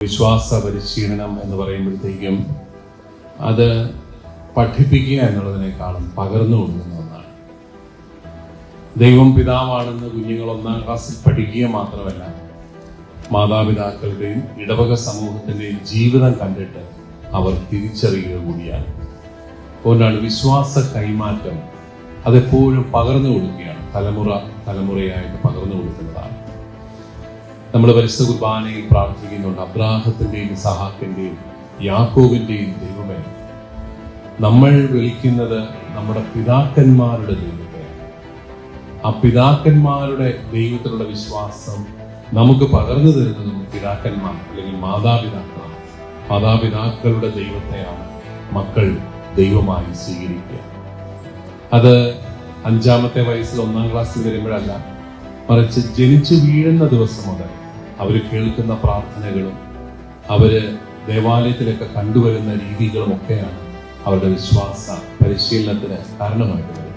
വിശ്വാസ പരിശീലനം എന്ന് പറയുമ്പോഴത്തേക്കും അത് പഠിപ്പിക്കുക എന്നുള്ളതിനേക്കാളും പകർന്നു കൊടുക്കുന്ന ഒന്നാണ്. ദൈവം പിതാവാണെന്ന് കുഞ്ഞുങ്ങൾ ഒന്നാം ക്ലാസ്സിൽ പഠിക്കുക മാത്രമല്ല മാതാപിതാക്കളുടെയും ഇടവക സമൂഹത്തിന്റെയും ജീവിതം കണ്ടിട്ട് അവർ തിരിച്ചറിയുക കൂടിയാണ്. അതുകൊണ്ടാണ് വിശ്വാസ കൈമാറ്റം അതെപ്പോഴും പകർന്നു കൊടുക്കുകയാണ് തലമുറ തലമുറയായിട്ട് നമ്മൾ പരിശുദ്ധ കുർബാനയിൽ പ്രാർത്ഥിക്കുന്നുണ്ട്. അബ്രാഹത്തിന്റെയും സഹാക്കിന്റെയും യാക്കോബിന്റെയും ദൈവമേ നമ്മൾ വിളിക്കുന്നത് നമ്മുടെ പിതാക്കന്മാരുടെ ദൈവത്തെ ആ പിതാക്കന്മാരുടെ ദൈവത്തിലുള്ള വിശ്വാസം നമുക്ക് പകർന്നു തരുന്നതും പിതാക്കന്മാർ അല്ലെങ്കിൽ മാതാപിതാക്കളാണ്. മാതാപിതാക്കളുടെ ദൈവത്തെയാണ് മക്കൾ ദൈവമായി സ്വീകരിക്കുക. അത് അഞ്ചാമത്തെ വയസ്സിൽ ഒന്നാം ക്ലാസ്സിൽ വരുമ്പോഴല്ല മറിച്ച് ജനിച്ചു വീഴുന്ന ദിവസം മുതൽ അവർ കേൾക്കുന്ന പ്രാർത്ഥനകളും അവർ ദേവാലയത്തിലൊക്കെ കണ്ടുവരുന്ന രീതികളും ഒക്കെയാണ് അവരുടെ വിശ്വാസ പരിശീലനത്തിന് കാരണമായിട്ട് വരുന്നത്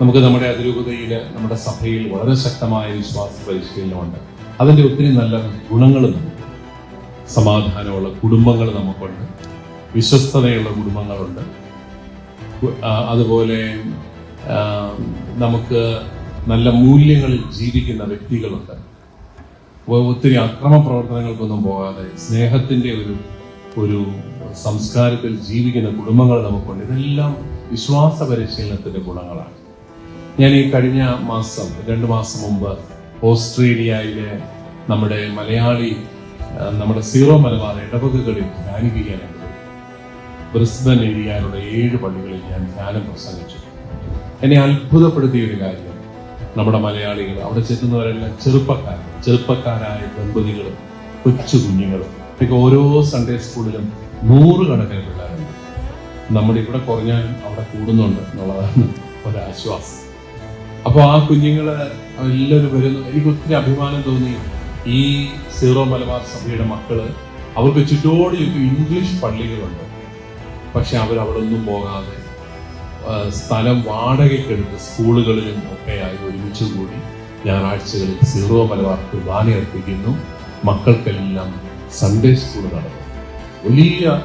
നമുക്ക് നമ്മുടെ അതിരൂപതയിൽ നമ്മുടെ സഭയിൽ വളരെ ശക്തമായ വിശ്വാസ പരിശീലനമുണ്ട്. അതിന്റെ ഒത്തിരി നല്ല ഗുണങ്ങൾ നമുക്ക് സമാധാനമുള്ള കുടുംബങ്ങൾ നമുക്കുണ്ട്. വിശ്വസ്തതയുള്ള കുടുംബങ്ങളുണ്ട്. അതുപോലെ നമുക്ക് നല്ല മൂല്യങ്ങളിൽ ജീവിക്കുന്ന വ്യക്തികളുണ്ട്. ഒത്തിരി അക്രമ പ്രവർത്തനങ്ങൾക്കൊന്നും പോകാതെ സ്നേഹത്തിന്റെ ഒരു ഒരു സംസ്കാരത്തിൽ ജീവിക്കുന്ന കുടുംബങ്ങൾ നമുക്കുണ്ട്. ഇതെല്ലാം വിശ്വാസ പരിശീലനത്തിന്റെ ഗുണങ്ങളാണ്. ഞാൻ ഈ കഴിഞ്ഞ മാസം രണ്ട് മാസം മുമ്പ് ഓസ്ട്രേലിയയിലെ നമ്മുടെ മലയാളി നമ്മുടെ സീറോ മലബാർ ഇടവകകളിൽ ധ്യാനിപ്പിക്കാനായിട്ട്. ബ്രിസ്ബൻ ഏരിയയിലുള്ള ഏഴ് പള്ളികളിൽ ഞാൻ ധ്യാനം പ്രസംഗിച്ചു. എന്നെ അത്ഭുതപ്പെടുത്തിയ ഒരു കാര്യം. നമ്മുടെ മലയാളികൾ അവിടെ ചെല്ലുന്നവരെല്ലാം ചെറുപ്പക്കാർ ചെറുപ്പക്കാരായ ദമ്പതികളും കൊച്ചു കുഞ്ഞുങ്ങൾ ഇതൊക്കെ ഓരോ സൺഡേ സ്കൂളിലും നൂറുകണക്കിന് പിള്ളേരുണ്ട് നമ്മുടെ ഇവിടെ കുറഞ്ഞാലും അവിടെ കൂടുന്നുണ്ട് എന്നുള്ളതാണ് ഒരാശ്വാസം. അപ്പോൾ ആ കുഞ്ഞുങ്ങൾ എല്ലാവരും വരുന്നു. എനിക്ക് ഒത്തിരി അഭിമാനം തോന്നി ഈ സീറോ മലബാർ സഭയുടെ മക്കൾ അവർക്ക് ചുറ്റോടെ ഇംഗ്ലീഷ് പള്ളികളുണ്ട്. പക്ഷെ അവർ അവിടെ ഒന്നും പോകാതെ സ്ഥലം വാടകയ്ക്കെടുത്ത് സ്കൂളുകളിലും ഒക്കെയായി ഒരുമിച്ച് കൂടി ഞായറാഴ്ചകളിൽ സീറോ മലബാർ കുർബാന അർപ്പിക്കുന്നു. മക്കൾക്കെല്ലാം സൺഡേ സ്കൂൾ നടന്നു. വലിയ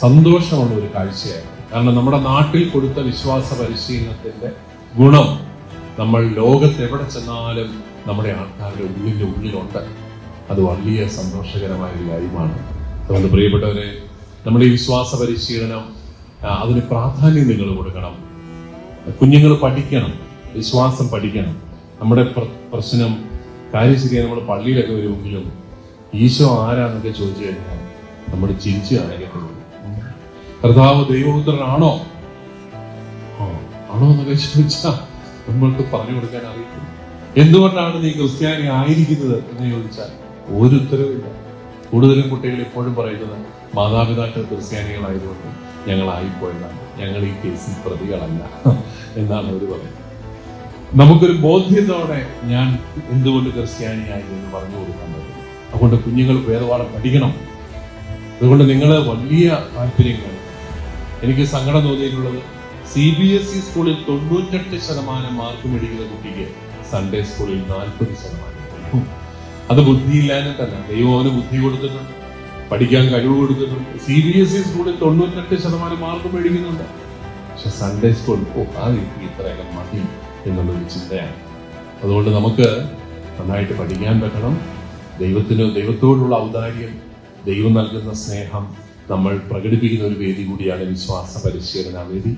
സന്തോഷമുള്ള ഒരു കാഴ്ചയായിരുന്നു. കാരണം നമ്മുടെ നാട്ടിൽ കൊടുത്ത വിശ്വാസ പരിശീലനത്തിന്റെ ഗുണം നമ്മൾ ലോകത്ത് എവിടെ ചെന്നാലും നമ്മുടെ ആൾക്കാരുടെ ഉള്ളിന്റെ ഉള്ളിലുണ്ട്. അത് വലിയ സന്തോഷകരമായ ഒരു കാര്യമാണ്. അതുകൊണ്ട് പ്രിയപ്പെട്ടവരെ നമ്മുടെ ഈ വിശ്വാസ പരിശീലനം അതിന് പ്രാധാന്യം നിങ്ങൾ കൊടുക്കണം. കുഞ്ഞുങ്ങൾ പഠിക്കണം വിശ്വാസം പഠിക്കണം. നമ്മുടെ പ്രശ്നം കാര്യം ശരിയായി നമ്മൾ പള്ളിയിലൊക്കെ വരുമെങ്കിലും ഈശോ ആരാന്നൊക്കെ ചോദിച്ചു കഴിഞ്ഞാൽ നമ്മൾ ചിരിച്ചു കാണിക്കത്തുള്ളൂ. കർത്താവ് ദൈവപുത്രനാണോ? ആണോ എന്നൊക്കെ ചോദിച്ചാൽ നമ്മൾക്ക് പറഞ്ഞു കൊടുക്കാൻ അറിയില്ല എന്തുകൊണ്ടാണ് നീ ക്രിസ്ത്യാനി ആയിരിക്കുന്നത് എന്ന് ചോദിച്ചാൽ ഒരു ഉത്തരവില്ല കൂടുതലും കുട്ടികൾ ഇപ്പോഴും പറയുന്നത് മാതാപിതാക്കൾ ക്രിസ്ത്യാനികളായതുകൊണ്ട്. ഞങ്ങളായിപ്പോയതാണ് ഞങ്ങൾ ഈ കേസിൽ പ്രതികളല്ല എന്നാണ് അവർ പറയുന്നത്. നമുക്കൊരു ബോധ്യത്തോടെ ഞാൻ എന്തുകൊണ്ട് ക്രിസ്ത്യാനിയായി എന്ന് പറഞ്ഞു കൊടുക്കാൻ പറ്റും അതുകൊണ്ട് കുഞ്ഞുങ്ങൾ വേദപാഠം പഠിക്കണം. അതുകൊണ്ട് നിങ്ങൾ വലിയ താല്പര്യം കാണിക്കണം. എനിക്ക് സങ്കടം തോന്നിയിട്ടുള്ളത് സി ബി എസ് ഇ സ്കൂളിൽ തൊണ്ണൂറ്റെട്ട് ശതമാനം മാർക്ക് മേടിക്കുന്ന കുട്ടിക്ക് സൺഡേ സ്കൂളിൽ നാൽപ്പത് ശതമാനം. അത് ബുദ്ധിയില്ലാഞ്ഞിട്ടല്ല. ദൈവം അവന് ബുദ്ധി കൊടുത്തിട്ടുണ്ട്. പഠിക്കാൻ കഴിവ് കൊടുക്കുന്നുണ്ട് സി ബി എസ് ഇ സ്കൂളിൽ തൊണ്ണൂറ്റെട്ട് ശതമാനം മാർക്ക് മേടിക്കുന്നുണ്ട്. പക്ഷെ സൺഡേ സ്കൂൾ ഓ അത് ഇത്രയൊക്കെ മതി എന്നുള്ളൊരു ചിന്തയാണ്. അതുകൊണ്ട് നമുക്ക് നന്നായിട്ട് പഠിക്കാൻ പറ്റണം. ദൈവത്തിന് ദൈവത്തോടുള്ള ഔദാര്യം ദൈവം നൽകുന്ന സ്നേഹം നമ്മൾ പ്രകടിപ്പിക്കുന്ന ഒരു വേദി കൂടിയാണ് വിശ്വാസ പരിശീലന വേദി.